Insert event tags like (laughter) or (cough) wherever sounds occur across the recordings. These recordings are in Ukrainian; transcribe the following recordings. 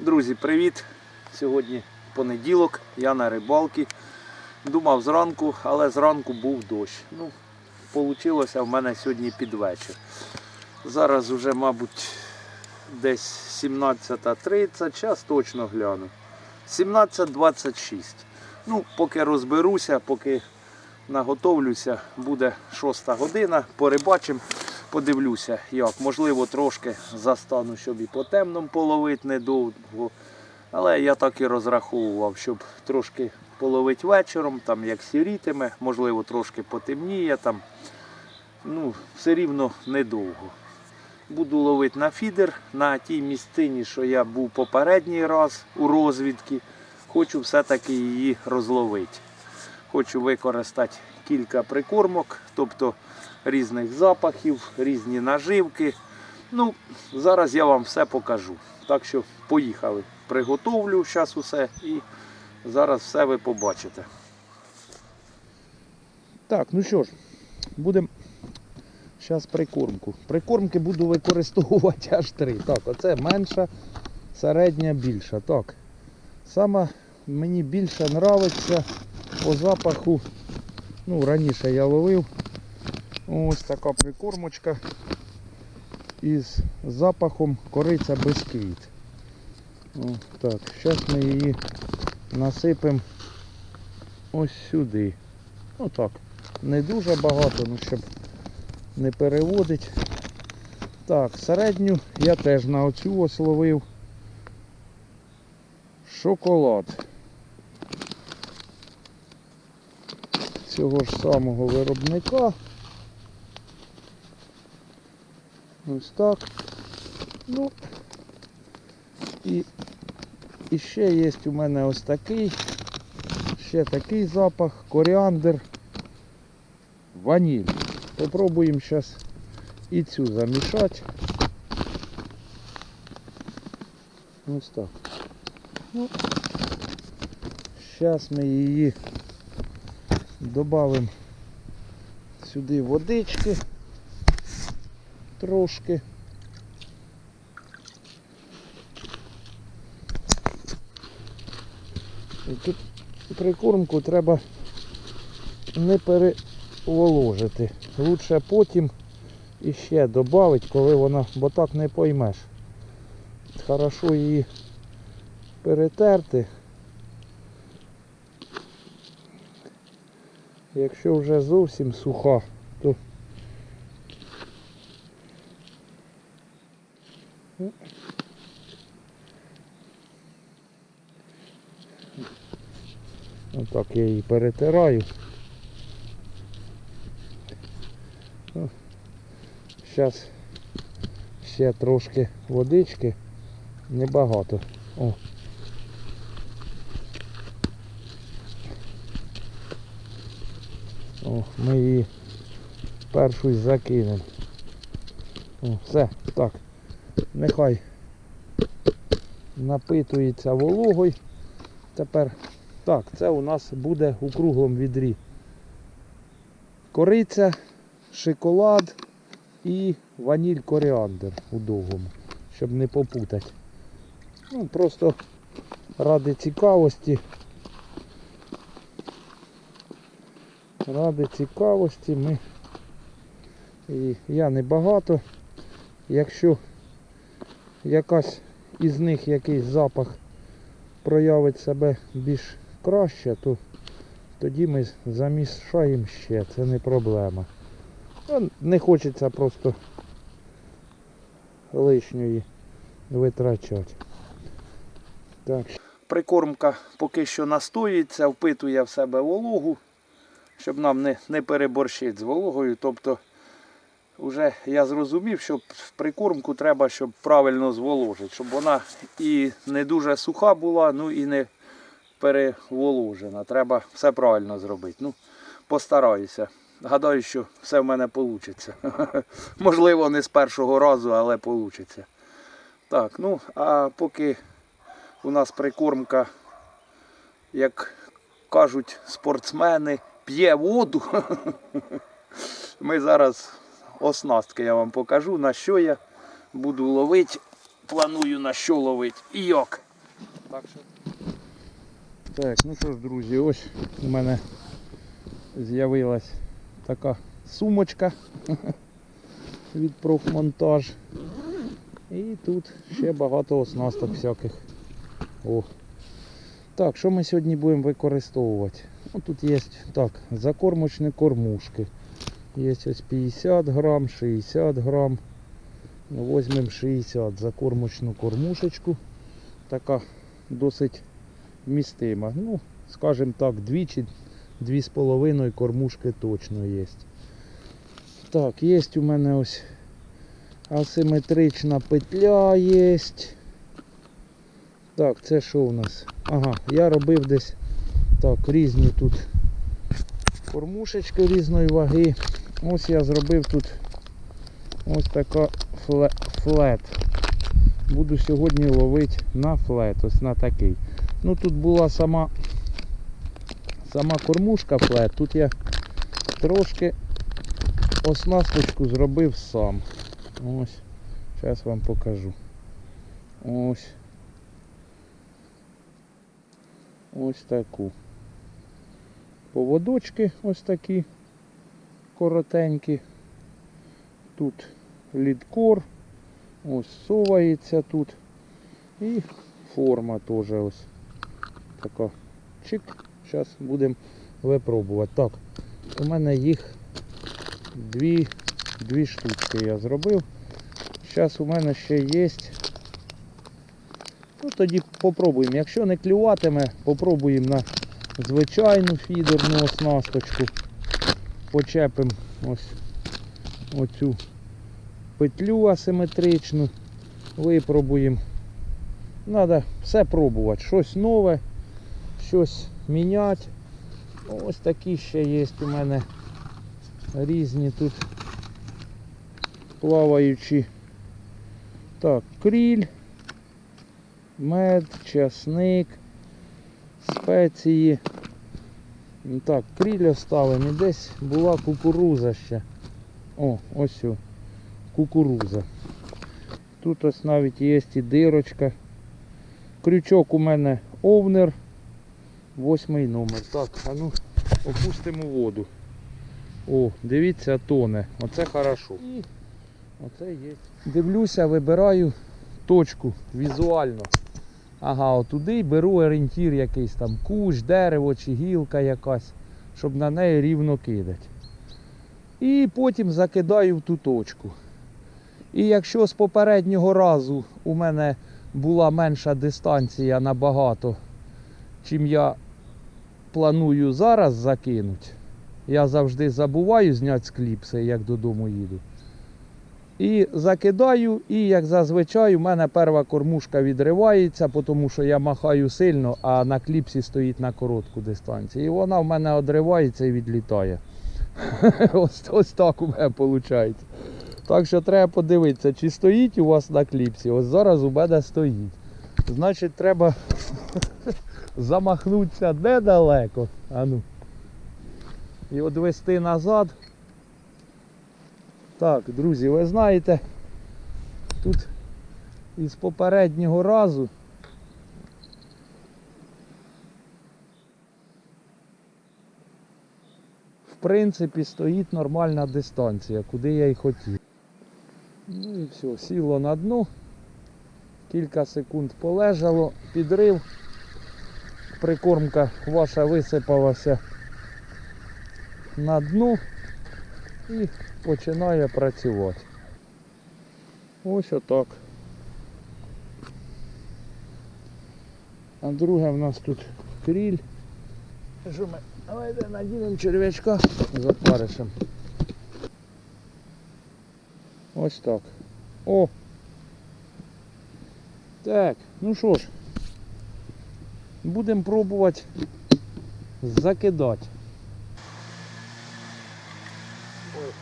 Друзі, привіт! Сьогодні понеділок, я на рибалці. Думав зранку, але зранку був дощ. Ну, Получилося в мене сьогодні під вечір. Зараз вже, мабуть, десь 17.30, час точно гляну. 17.26. Ну, поки розберуся, поки наготовлюся, буде 6 година, порибачимо, подивлюся, як. Можливо, трошки застану, щоб і по темному половити недовго. Але я так і розраховував, щоб трошки половити вечором, там як сірітиме, можливо, трошки потемніє там. Ну, все рівно недовго. Буду ловити на фідер на тій місцині, що я був попередній раз у розвідці. Хочу все-таки її розловити. Хочу використати кілька прикормок, тобто різних запахів, різні наживки. Ну, зараз я вам все покажу. Так що поїхали. Приготовлю зараз усе і зараз все ви побачите. Так, ну що ж, будемо зараз прикормку. Прикормки буду використовувати (laughs) аж три. Так, оце менша, середня, більша. Так. Сама мені більше нравиться по запаху. Ну, раніше я ловив. Ось така прикормочка із запахом кориця бисквіт. Так, зараз ми її насипемо ось сюди. Ну так, не дуже багато, ну щоб не переводить. Так, середню я теж на оцю ось ловив. Шоколад. Цього ж самого виробника. Ось так. Ну і, і ще є у мене ось такий. Ще такий запах, коріандр, ваніль. Попробуємо зараз і цю замішати. Ось так. Ну, Зараз ми її додамо сюди водички трошки. І тут прикормку треба не переволожити. Лучше потім іще додати, коли вона, бо так не поймеш. Хорошо її перетерти. Якщо вже зовсім суха, то Отак я її перетираю. Зараз ще трошки водички, небагато. О. Ми її першу закинемо. Все, так. Нехай напитується вологою. Тепер так, це у нас буде у круглому відрі. Кориця, шоколад і ваніль коріандр у довгому, щоб не попутати. Ну, просто ради цікавості. Ради цікавості ми і я не багато. Якщо якась із них якийсь запах проявить себе більш краще, то тоді ми замішаємо ще, це не проблема. Ну, Не хочеться просто лишньої витрачати. Так. Прикормка поки що настоюється, впитує в себе вологу, щоб нам не, не переборщити з вологою. Тобто вже я зрозумів, що прикормку треба, щоб правильно зволожити, щоб вона і не дуже суха була, ну і не переволожена. Треба все правильно зробити. Ну, постараюся. Гадаю, що все в мене вийде. (laughs) Можливо, не з першого разу, але вийде. Так, ну, а поки у нас прикормка, як кажуть спортсмени, п'є воду. (laughs) Ми зараз оснастки я вам покажу, на що я буду ловити. Планую на що ловити. І як. Так що. Так, ну що ж, друзі, ось у мене з'явилась така сумочка (laughs) від профмонтаж. І тут ще багато оснасток всяких. О. Так, що ми сьогодні будемо використовувати? Ну, тут є так, закормочні кормушки. Є ось 50 грам, 60 грам. Ну, Возьмемо 60 закормочну кормушечку. Така досить вмістима. Ну, скажімо так, двічі, дві з половиною кормушки точно є. Так, є у мене ось асиметрична петля є. Так, це що у нас? Ага, я робив десь так, різні тут кормушечки різної ваги. Ось я зробив тут ось така флет. Буду сьогодні ловити на флет, ось на такий. Ну тут була сама сама кормушка флет, тут я трошки оснасточку зробив сам. Ось, зараз вам покажу. Ось. Ось таку. Поводочки ось такі коротенькі. Тут лідкор, ось совається тут. І форма теж ось така. Чик. Зараз будемо випробувати. Так, у мене їх дві, дві штучки я зробив. Зараз у мене ще є. Ну тоді попробуємо. Якщо не клюватиме, попробуємо на звичайну фідерну оснасточку. Почепимо ось оцю петлю асиметричну. Випробуємо. Треба все пробувати. Щось нове, щось міняти. Ось такі ще є у мене різні тут плаваючі. Так, кріль, мед, часник, спеції. Ну Так, кріль оставимо. І десь була кукуруза ще. О, ось о, кукуруза. Тут ось навіть є і дирочка. Крючок у мене овнер. Восьмий номер. Так, а ну опустимо воду. О, дивіться, тоне. Оце хорошо. І оце є. Дивлюся, вибираю точку візуально. Ага, отуди беру орієнтір якийсь там кущ, дерево чи гілка якась, щоб на неї рівно кидати. І потім закидаю в ту точку. І якщо з попереднього разу у мене була менша дистанція набагато, чим я планую зараз закинути, я завжди забуваю зняти з кліпси, як додому їду. І закидаю, і як зазвичай, у мене перша кормушка відривається, тому що я махаю сильно, а на кліпсі стоїть на коротку дистанцію. І вона в мене відривається і відлітає. (laughs) ось, ось так у мене виходить. Так що треба подивитися, чи стоїть у вас на кліпсі. Ось зараз у мене стоїть. Значить, треба (laughs) замахнутися недалеко. А ну. І відвести назад. Так, друзі, ви знаєте, тут із попереднього разу в принципі стоїть нормальна дистанція, куди я й хотів. Ну і все, сіло на дно, кілька секунд полежало, підрив, прикормка ваша висипалася на дно. І починає працювати. Ось отак. А друге в нас тут кріль. Що ми? Давайте надінемо черв'ячка за паришем. Ось так. О! Так, ну що ж, будемо пробувати закидати. Ой,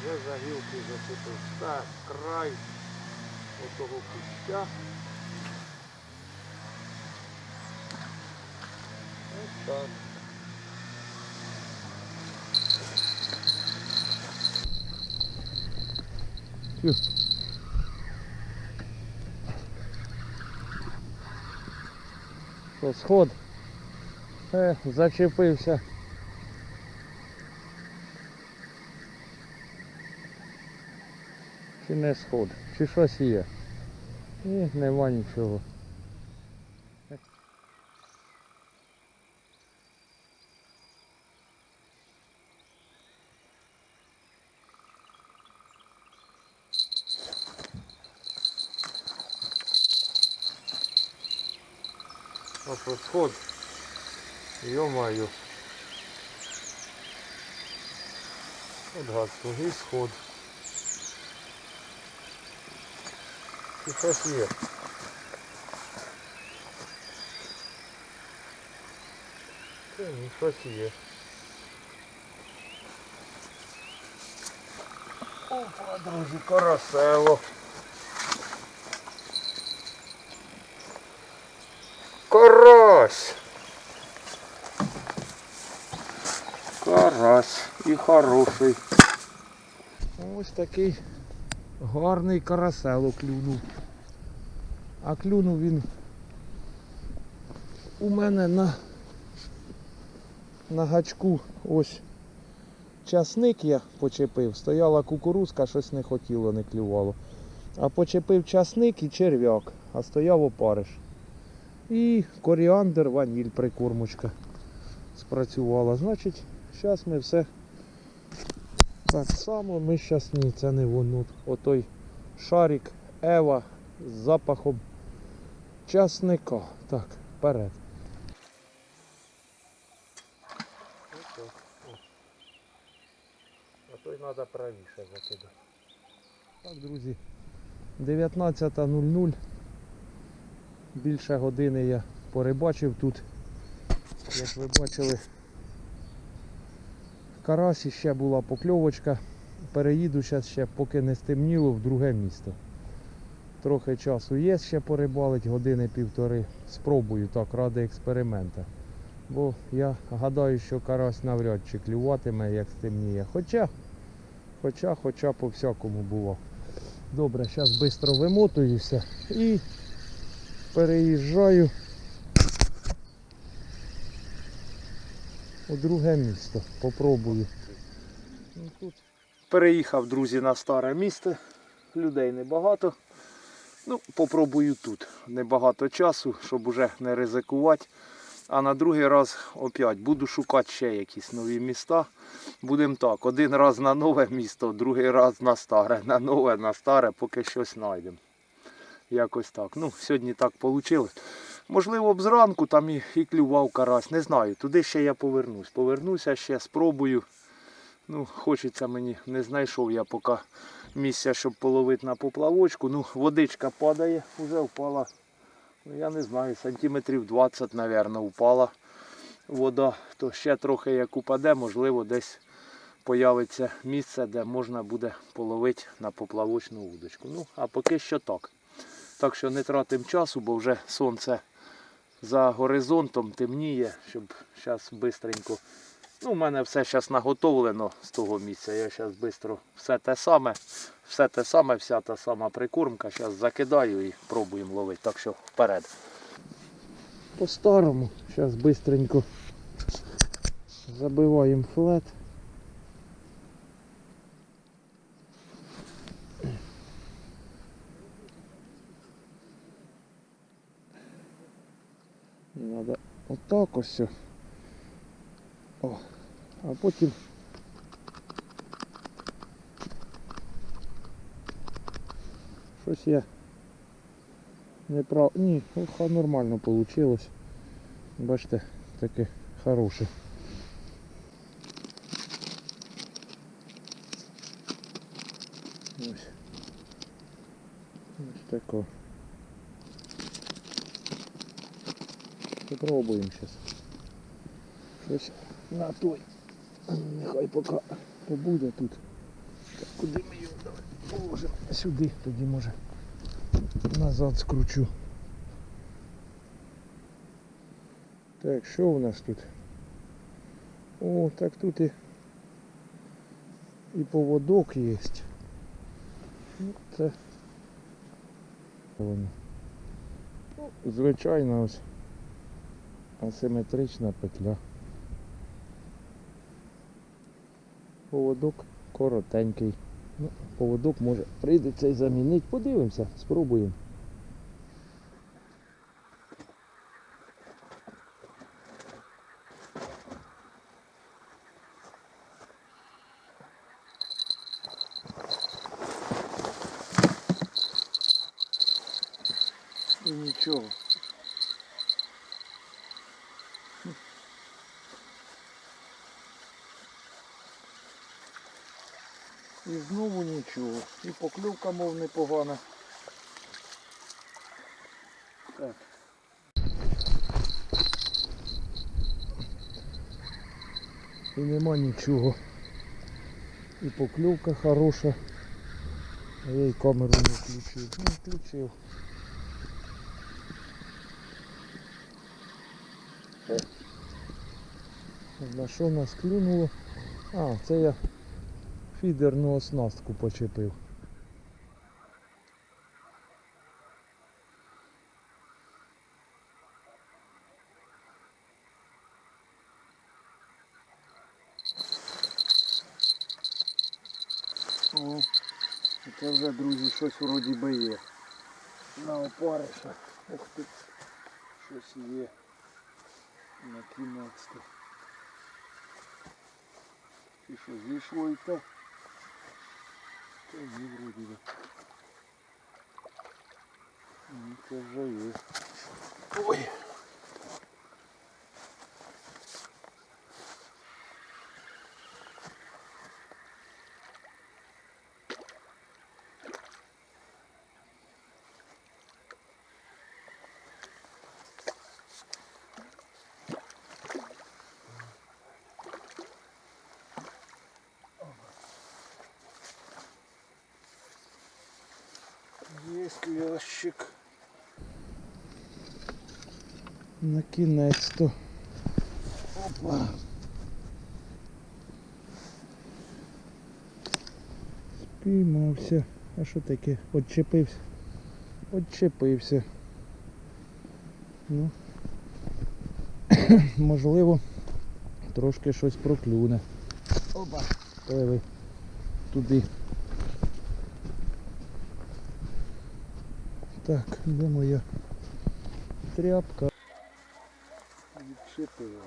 вже за гілки зачепив. Так, край отого куща. Ось так. Сход. Е, зачепився. Чи не сход, чи щось є. Ні, нема нічого. Ось сход. Йо-моє. От гадство, і сход. І щось є. Та ні, щось є. Опа, друзі, карасело. Карась. Карась і хороший. Ось такий гарний карасел клюнув. А клюнув він у мене на, на гачку ось часник я почепив. Стояла кукурузка, щось не хотіло, не клювало. А почепив часник і черв'як, а стояв опариш. І коріандр, ваніль, прикормочка спрацювала. Значить, зараз ми все так само, ми зараз ні, це не воно. Отой шарик Ева з запахом часника. Так, вперед. А той треба правіше закидати. Так, друзі, 19.00. Більше години я порибачив тут. Як ви бачили, карасі ще була покльовочка. Переїду зараз ще, поки не стемніло, в друге місто. Трохи часу є ще порибалить, години півтори. Спробую так, ради експеримента. Бо я гадаю, що карась навряд чи клюватиме, як стемніє. Хоча, хоча, хоча по всякому було. Добре, зараз швидко вимотуюся і переїжджаю у друге місто. Попробую. Ну. Переїхав, друзі, на старе місто. Людей небагато. Ну, попробую тут. Небагато часу, щоб уже не ризикувати. А на другий раз опять буду шукати ще якісь нові міста. Будемо так, один раз на нове місто, другий раз на старе, на нове, на старе, поки щось знайдемо. Якось так. Ну, сьогодні так вийшло. Можливо, б зранку там і, і клював карась. Не знаю. Туди ще я повернусь. Повернуся ще, спробую. Ну, хочеться мені, не знайшов я поки місця, щоб половити на поплавочку. Ну, водичка падає, вже впала. Ну, я не знаю, сантиметрів 20, мабуть, впала вода. То ще трохи як упаде, можливо, десь появиться місце, де можна буде половити на поплавочну удочку. Ну, а поки що так. Так що не тратимо часу, бо вже сонце за горизонтом темніє, щоб зараз швидко. Ну, у мене все зараз наготовлено з того місця. Я зараз швидко все те саме, все те саме, вся та сама прикормка. Зараз закидаю і пробуємо ловити. Так що вперед. По-старому, зараз швидко забиваємо флет. Надо отак ось. О, а потім щось я не прав. Ні, нормально вийшло. Бачите, таке хороше. Ось. Ось тако. Попробуємо зараз. Щось на той. Нехай поки побуде тут. Куди ми його давай положимо? Сюди, тоді може назад скручу. Так, що у нас тут? О, так тут і, і поводок є. Ну, це. Ну, звичайно ось асиметрична петля. Поводок коротенький. Ну, поводок може прийдеться і замінити. Подивимося, спробуємо. І нічого. І знову нічого. І покльовка, мов непогана. Так. І нема нічого. І покльовка хороша. А я й камеру не включив. Ну, включив. На що нас клюнуло? А, це я фідерну оснастку почепив. вроді би є. На опариша. Ух ти, щось є. На кінець-то. І що, зійшло і те? Та ні, вроді би. Ну, це вже є. Ой. Наконец-то. Опа. Спіймався. А що таке? Отчепився. Отчепився. Ну. (coughs) Можливо, трошки щось проклюне. Опа. Пливи. Туди. Так, де моя тряпка? Відчепила.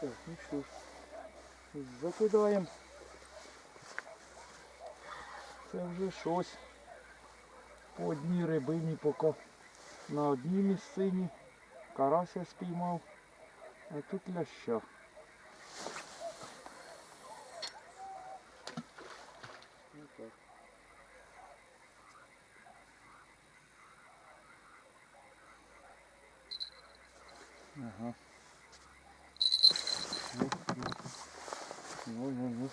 Так, ну що ж, закидаємо. Це вже щось. По одній рибині поки на одній місцині. Карася спіймав, а тут ляща. Ну, ну, ну.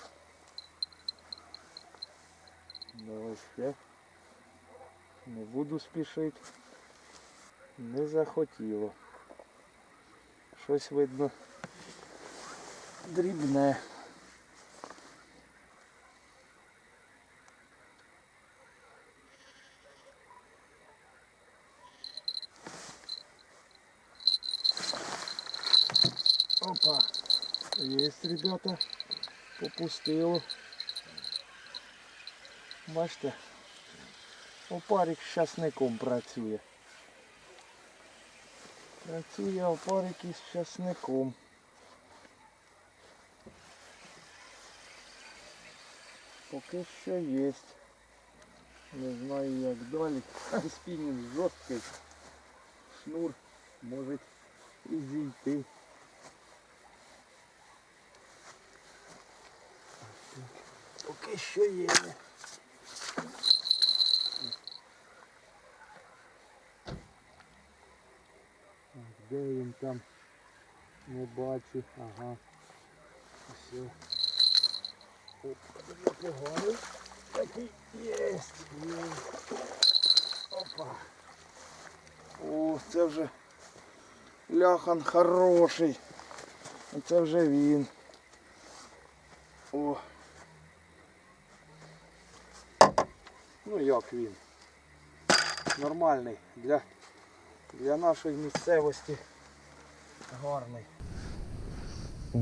Давай ще. Не буду спішити. Не захотіло. Щось видно дрібне. Опа. Есть, ребята. Попустило. Бачите, опарик з часником працює. Працює опарик із часником. Поки що є. Не знаю як далі. Спінінг жорсткий. Шнур може і зійти. Поки що є. Де він там? Не бачу. Ага. Все. Оп, непоганий. Такий єсть. Є. Опа. О, це вже ляхан хороший. Це вже він. О. Ну як він? Нормальний для Для нашої місцевості гарний. О.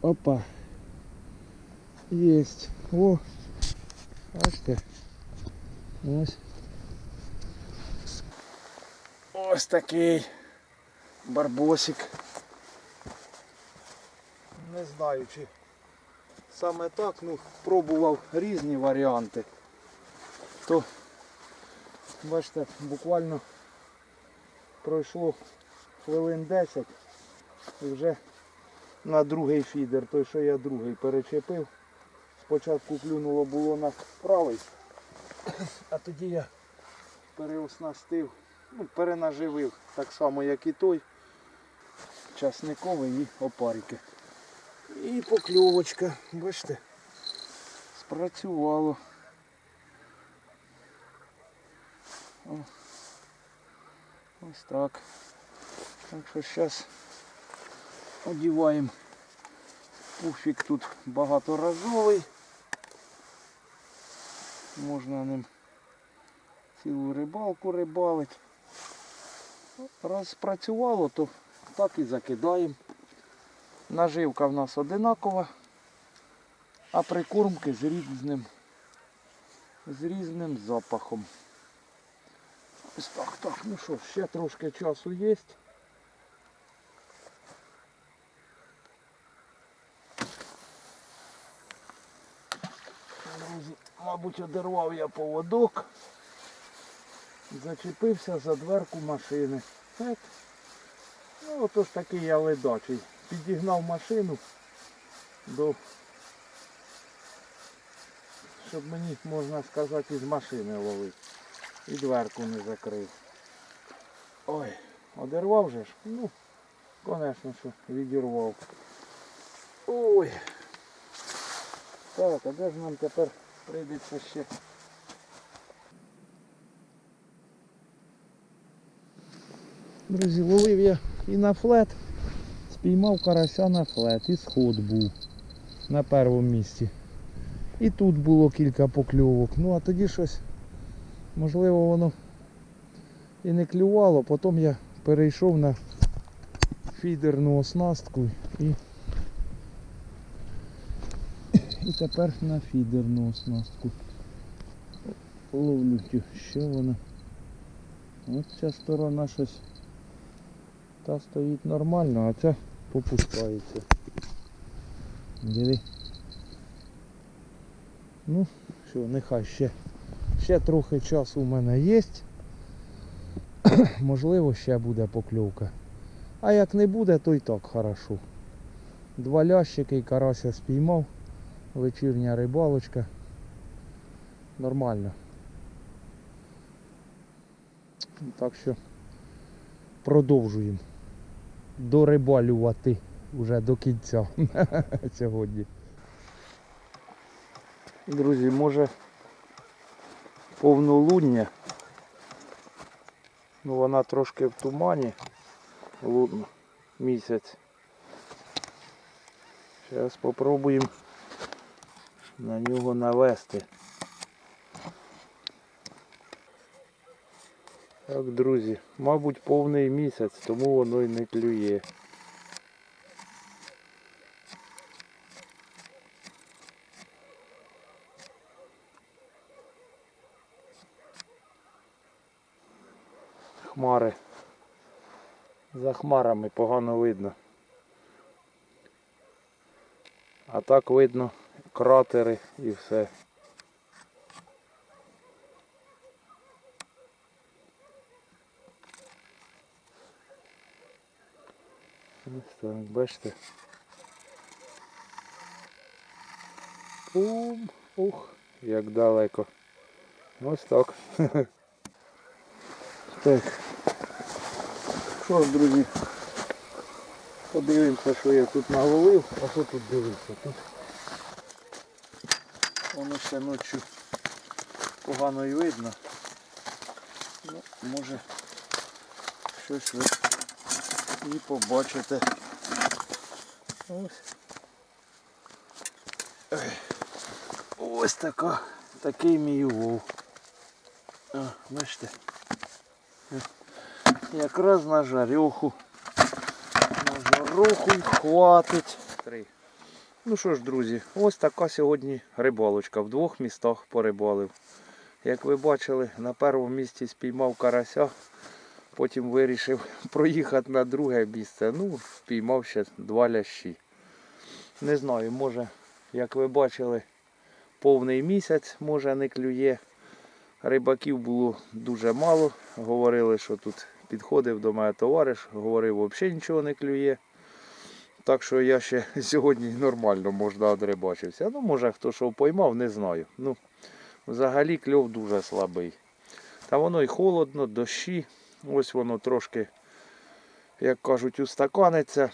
Опа. Єсть. О. Бачите. Ось. Ось такий барбосик. Не знаю, чи саме так, ну, пробував різні варіанти. То, бачите, буквально пройшло хвилин 10 і вже на другий фідер, той, що я другий перечепив. Спочатку клюнуло було на правий, а тоді я переоснастив ну, перенаживив так само, як і той. Часниковий і опарики. І покльовочка, бачите, спрацювало. Ось так. Так що зараз одіваємо. Пуфік тут багаторазовий. Можна ним цілу рибалку рибалить. Раз спрацювало, то так і закидаємо. Наживка в нас одинакова, а прикормки з різним, з різним запахом. Ось так, так, ну що, ще трошки часу є. Мабуть, одервав я поводок. Зачепився за дверку машини. Ну, отож такий я ледачий. Підігнав машину до, щоб мені, можна сказати, із машини ловити. І дверку не закрив. Ой, одервав же ж? Ну, звісно, що відірвав. Ой. Так, а де ж нам тепер прийдеться ще Друзі, ловив я і на флет. Спіймав карася на флет. І сход був на першому місці. І тут було кілька покльовок. Ну а тоді щось, можливо, воно і не клювало. Потім я перейшов на фідерну оснастку і, і тепер на фідерну оснастку. Ловлю, що вона. Ось ця сторона щось та стоїть нормально, а ця попускається. Диви. Ну, що, нехай ще, ще трохи часу у мене є. (clears throat) Можливо, ще буде покльовка. А як не буде, то й так хорошо. Два лящики і карася спіймав. Вечірня рибалочка. Нормально. Так що продовжуємо дорибалювати вже до кінця (laughs) сьогодні. Друзі, може повнолуння. Ну вона трошки в тумані. Лун місяць. Зараз спробуємо на нього навести. Так, друзі, мабуть повний місяць, тому воно й не клює. Хмари. За хмарами погано видно. А так видно кратери і все. Ось бачите. Пум, ух, як далеко. Ось так. (laughs) Так. Що ж, друзі, подивимося, що я тут наловив, а що тут дивитися. Тут воно ще ночі погано і видно. Ну, може щось ви і побачите. Ось. Ось така, такий мій. О, бачите. Якраз на жарьоху. На жароху й хватить. Три. Ну що ж, друзі, ось така сьогодні рибалочка. В двох містах порибалив. Як ви бачили, на першому місці спіймав карася, потім вирішив (laughs) проїхати на друге місце. Ну, спіймав ще два лящі. Не знаю, може, як ви бачили, повний місяць, може не клює. Рибаків було дуже мало. Говорили, що тут підходив до мене товариш, говорив, взагалі нічого не клює. Так що я ще (laughs) сьогодні нормально можна одрибачився. Ну, може хто що поймав, не знаю. Ну, взагалі кльов дуже слабий. Та воно і холодно, дощі. Ось воно трошки, як кажуть, устаканиться.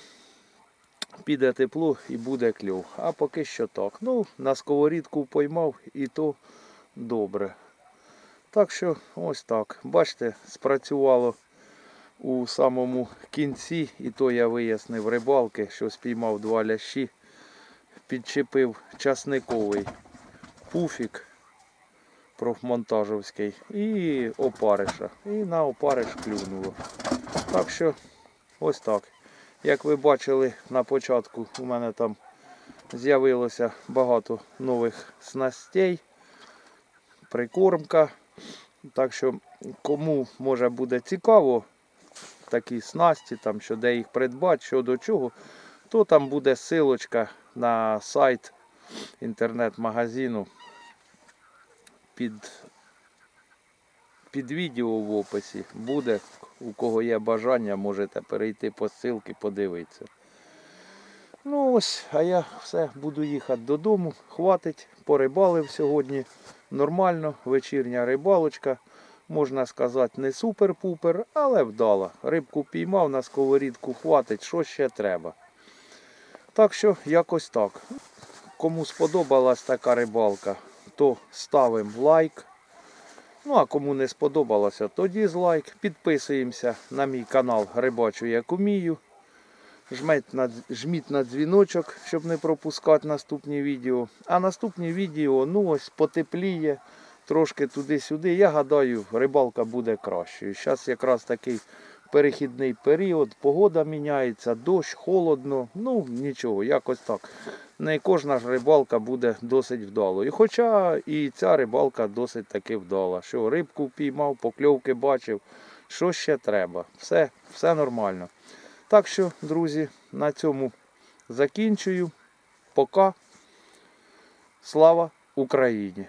Піде тепло і буде кльов. А поки що так. Ну, на сковорідку поймав і то добре. Так що ось так. Бачите, спрацювало у самому кінці, і то я вияснив рибалки, що спіймав два лящі, підчепив часниковий пуфік профмонтажовський і опариша. І на опариш клюнуло. Так що ось так. Як ви бачили на початку, у мене там з'явилося багато нових снастей, прикормка. Так що кому може буде цікаво такі снасті, там, що де їх придбати, що до чого, то там буде силочка на сайт інтернет-магазину під, під відео в описі. Буде, у кого є бажання, можете перейти по ссылці, подивитися. Ну ось, а я все буду їхати додому. Хватить, порибалив сьогодні. Нормально, вечірня рибалочка. Можна сказати, не супер-пупер, але вдала. Рибку піймав, на сковорідку хватить, що ще треба. Так що якось так. Кому сподобалась така рибалка, то ставимо лайк. Ну а кому не сподобалося, то дізлайк. Підписуємося на мій канал Рибачу як умію. Жміть на, жміть на дзвіночок, щоб не пропускати наступні відео. А наступні відео, ну ось потепліє, трошки туди-сюди. Я гадаю, рибалка буде кращою. Зараз якраз такий перехідний період, погода міняється, дощ, холодно. Ну нічого, якось так. Не кожна ж рибалка буде досить вдалою. Хоча і ця рибалка досить таки вдала. Що рибку піймав, покльовки бачив. Що ще треба? Все, все нормально. Так що, друзі, на цьому закінчую. Пока. Слава Україні!